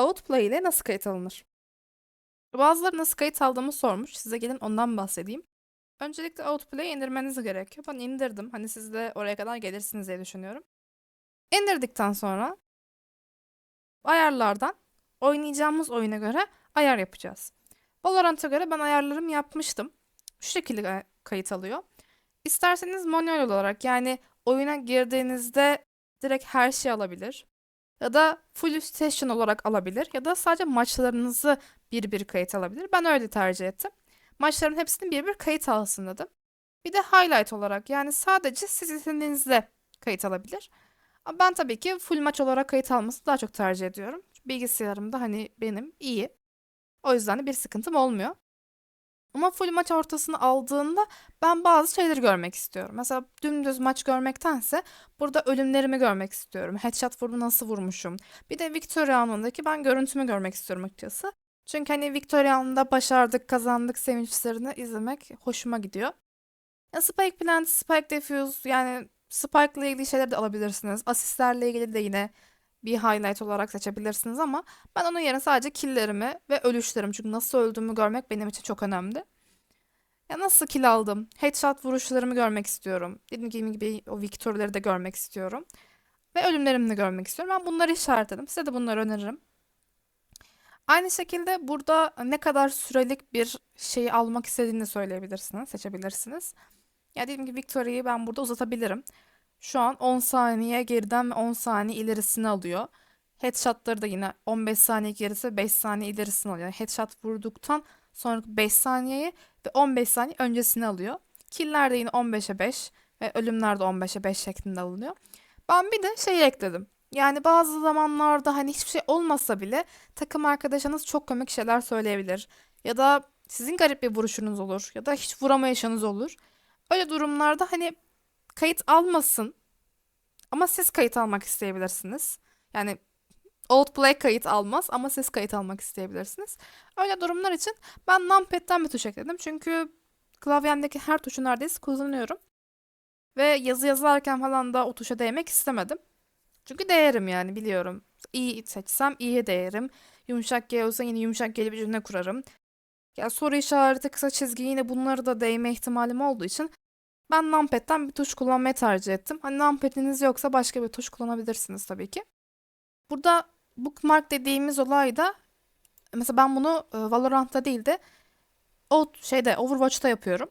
Outplay ile nasıl kayıt alınır? Bazıları nasıl kayıt aldığımı sormuş. Size gelin ondan bahsedeyim. Öncelikle Outplay'i indirmeniz gerekiyor. Ben indirdim. Hani siz de oraya kadar gelirsiniz diye düşünüyorum. İndirdikten sonra ayarlardan oynayacağımız oyuna göre ayar yapacağız. Valorant'a göre ben ayarlarımı yapmıştım. Şu şekilde kayıt alıyor. İsterseniz manuel olarak yani oyuna girdiğinizde direkt her şey alabilir. Ya da full session olarak alabilir. Ya da sadece maçlarınızı bir bir kayıt alabilir. Ben öyle tercih ettim. Maçların hepsini bir bir kayıt alsın dedim. Bir de highlight olarak yani sadece siz istediğinizde kayıt alabilir. Ama ben tabii ki full maç olarak kayıt alması daha çok tercih ediyorum. Bilgisayarım da hani benim iyi. O yüzden de bir sıkıntım olmuyor. Ama full maç ortasını aldığında ben bazı şeyleri görmek istiyorum. Mesela dümdüz maç görmektense burada ölümlerimi görmek istiyorum. Headshot vurdu nasıl vurmuşum. Bir de Victoria anındaki ben görüntümü görmek istiyorum açıkçası. Çünkü hani Victoria anında başardık, kazandık sevinçlerini izlemek hoşuma gidiyor. Ya Spike Plant, Spike Defuse yani Spike ile ilgili şeyler de alabilirsiniz. Asistlerle ilgili de yine bir highlight olarak seçebilirsiniz ama ben onun yerine sadece killlerimi ve ölüşlerimi çünkü nasıl öldüğümü görmek benim için çok önemli. Ya nasıl kill aldım? Headshot vuruşlarımı görmek istiyorum. Dediğim gibi o victory'leri de görmek istiyorum. Ve ölümlerimi de görmek istiyorum. Ben bunları işaretledim. Size de bunları öneririm. Aynı şekilde burada ne kadar sürelik bir şeyi almak istediğini söyleyebilirsiniz, seçebilirsiniz. Ya dediğim gibi Victoria'yı ben burada uzatabilirim. Şu an 10 saniye geriden ve 10 saniye ilerisini alıyor. Headshot'ları da yine 15 saniye gerisi 5 saniye ilerisini alıyor. Headshot vurduktan sonraki 5 saniyeyi ve 15 saniye öncesini alıyor. Kill'ler de yine 15'e 5 ve ölümler de 15'e 5 şeklinde alınıyor. Ben bir de şey ekledim. Yani bazı zamanlarda hani hiçbir şey olmasa bile takım arkadaşınız çok komik şeyler söyleyebilir. Ya da sizin garip bir vuruşunuz olur. Ya da hiç vuramayışınız olur. Öyle durumlarda hani kayıt almasın ama siz kayıt almak isteyebilirsiniz. Yani old play kayıt almaz ama siz kayıt almak isteyebilirsiniz. Öyle durumlar için ben numpad'den bir tuş ekledim. Çünkü klavyemdeki her tuşu neredeyse kullanıyorum. Ve yazı yazarken falan da o tuşa değmek istemedim. Çünkü değerim yani biliyorum. İyi seçsem iyi değerim. Yumuşak G olsa yine yumuşak G'li bir cümle kurarım. Ya soru işareti, kısa çizgi yine bunları da değme ihtimalim olduğu için ben numpad'den bir tuş kullanmayı tercih ettim. Hani numpad'iniz yoksa başka bir tuş kullanabilirsiniz tabii ki. Burada bookmark dediğimiz olay da mesela ben bunu e, Valorant'ta değil de o şeyde Overwatch'ta yapıyorum.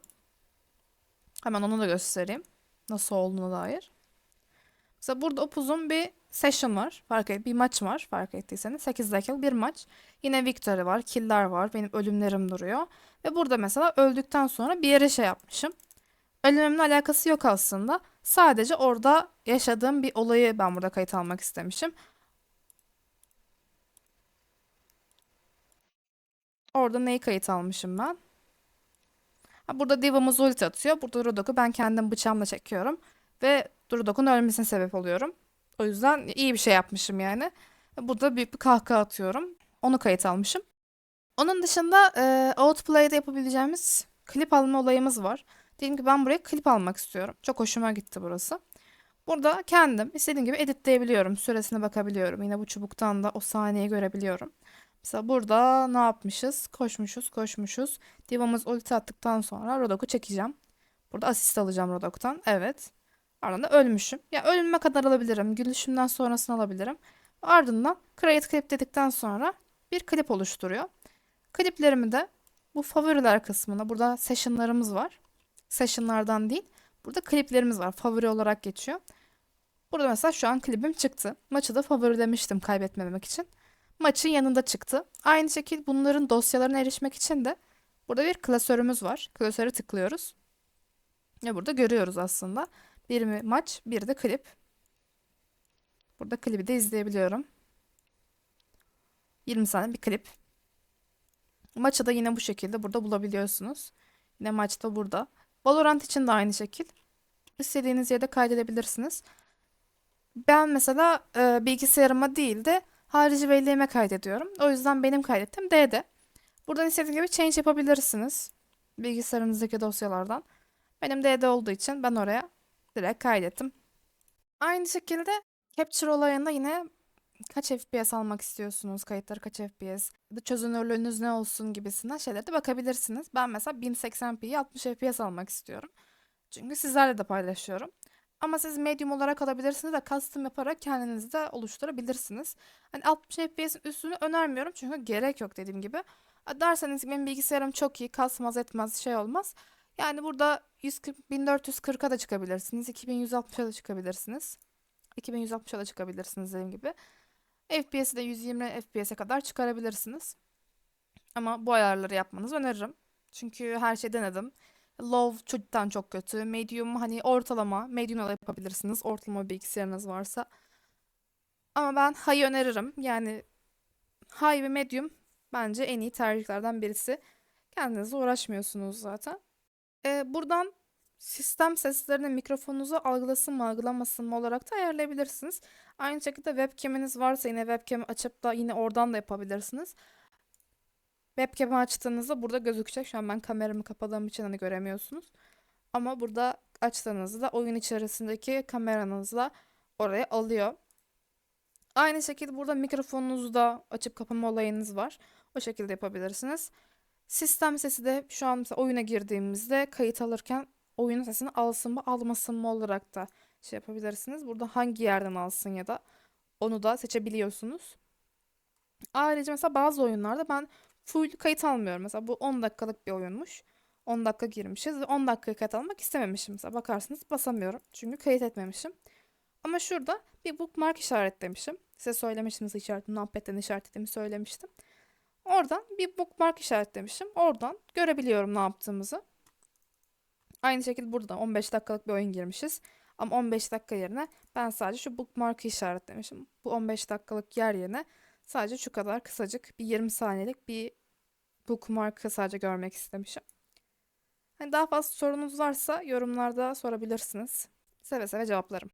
Hemen onu da göstereyim. Nasıl olduğuna dair. Mesela burada upuzun bir session var. Fark et, bir maç var fark ettiyseniz. 8 dakikalık bir maç. Yine victory var, killer var. Benim ölümlerim duruyor. Ve burada mesela öldükten sonra bir yere şey yapmışım. Ölümümle alakası yok aslında. Sadece orada yaşadığım bir olayı ben burada kayıt almak istemişim. Orada neyi kayıt almışım ben? Ha, burada Diva'mız ulti atıyor. Burada Rodok'u ben kendim bıçağımla çekiyorum. Ve Durdok'un ölmesine sebep oluyorum. O yüzden iyi bir şey yapmışım yani. Burada büyük bir kahkaha atıyorum. Onu kayıt almışım. Onun dışında e, Outplay'de yapabileceğimiz klip alma olayımız var. Dedim ki ben buraya klip almak istiyorum. Çok hoşuma gitti burası. Burada kendim istediğim gibi editleyebiliyorum. Süresine bakabiliyorum. Yine bu çubuktan da o sahneyi görebiliyorum. Mesela burada ne yapmışız? Koşmuşuz, koşmuşuz. Divamız ulti attıktan sonra Rodok'u çekeceğim. Burada asist alacağım Rodok'tan. Evet. Ardından ölmüşüm. Ya ölüme kadar alabilirim. Gülüşümden sonrasını alabilirim. Ardından create clip dedikten sonra bir klip oluşturuyor. Kliplerimi de bu favoriler kısmına burada session'larımız var. Session'lardan değil. Burada kliplerimiz var. Favori olarak geçiyor. Burada mesela şu an klibim çıktı. Maçı da favorilemiştim kaybetmemek için. Maçın yanında çıktı. Aynı şekilde bunların dosyalarına erişmek için de burada bir klasörümüz var. Klasöre tıklıyoruz. Ve burada görüyoruz aslında. Bir mi maç, bir de klip. Burada klibi de izleyebiliyorum. 20 saniye bir klip. Maçı da yine bu şekilde burada bulabiliyorsunuz. Yine maçta burada. Valorant için de aynı şekil. İstediğiniz yerde kaydedebilirsiniz. Ben mesela e, bilgisayarıma değil de harici belleğime kaydediyorum. O yüzden benim kaydettiğim D'de. Buradan istediğiniz gibi change yapabilirsiniz. Bilgisayarınızdaki dosyalardan. Benim D'de olduğu için ben oraya direkt kaydettim. Aynı şekilde capture olayında yine kaç FPS almak istiyorsunuz, kayıtları kaç FPS, çözünürlüğünüz ne olsun gibisinden şeylere de bakabilirsiniz. Ben mesela 1080p'yi 60 FPS almak istiyorum. Çünkü sizlerle de paylaşıyorum. Ama siz medium olarak alabilirsiniz de custom yaparak kendiniz de oluşturabilirsiniz. Hani 60 FPS'in üstünü önermiyorum çünkü gerek yok dediğim gibi. Derseniz benim bilgisayarım çok iyi, kasmaz etmez şey olmaz. Yani burada 140, 1440'a da çıkabilirsiniz, 2160'a da çıkabilirsiniz. 2160'a da çıkabilirsiniz dediğim gibi. FPS'i de 120 FPS'e kadar çıkarabilirsiniz. Ama bu ayarları yapmanızı öneririm. Çünkü her şeyi denedim. Low çocuktan çok kötü. Medium hani ortalama. Medium da yapabilirsiniz. Ortalama bilgisayarınız varsa. Ama ben high öneririm. Yani high ve medium bence en iyi tercihlerden birisi. Kendinize uğraşmıyorsunuz zaten. Ee, buradan sistem seslerini mikrofonunuzu algılasın mı algılamasın mı olarak da ayarlayabilirsiniz. Aynı şekilde webcam'iniz varsa yine webcam'i açıp da yine oradan da yapabilirsiniz. Webcam'i açtığınızda burada gözükecek. Şu an ben kameramı kapadığım için hani göremiyorsunuz. Ama burada açtığınızda oyun içerisindeki kameranızla oraya alıyor. Aynı şekilde burada mikrofonunuzu da açıp kapama olayınız var. O şekilde yapabilirsiniz. Sistem sesi de şu an mesela oyuna girdiğimizde kayıt alırken oyunun sesini alsın mı almasın mı olarak da şey yapabilirsiniz. Burada hangi yerden alsın ya da onu da seçebiliyorsunuz. Ayrıca mesela bazı oyunlarda ben full kayıt almıyorum. Mesela bu 10 dakikalık bir oyunmuş. 10 dakika girmişiz ve 10 dakika kayıt almak istememişim. Mesela bakarsınız basamıyorum. Çünkü kayıt etmemişim. Ama şurada bir bookmark işaretlemişim. Size söylemiştim nasıl işaretim, numpad'den işaretlediğimi söylemiştim. Oradan bir bookmark işaretlemişim. Oradan görebiliyorum ne yaptığımızı. Aynı şekilde burada da 15 dakikalık bir oyun girmişiz. Ama 15 dakika yerine ben sadece şu bookmark'ı işaretlemişim. Bu 15 dakikalık yer yerine sadece şu kadar kısacık bir 20 saniyelik bir bookmark'ı sadece görmek istemişim. Hani daha fazla sorunuz varsa yorumlarda sorabilirsiniz. Seve seve cevaplarım.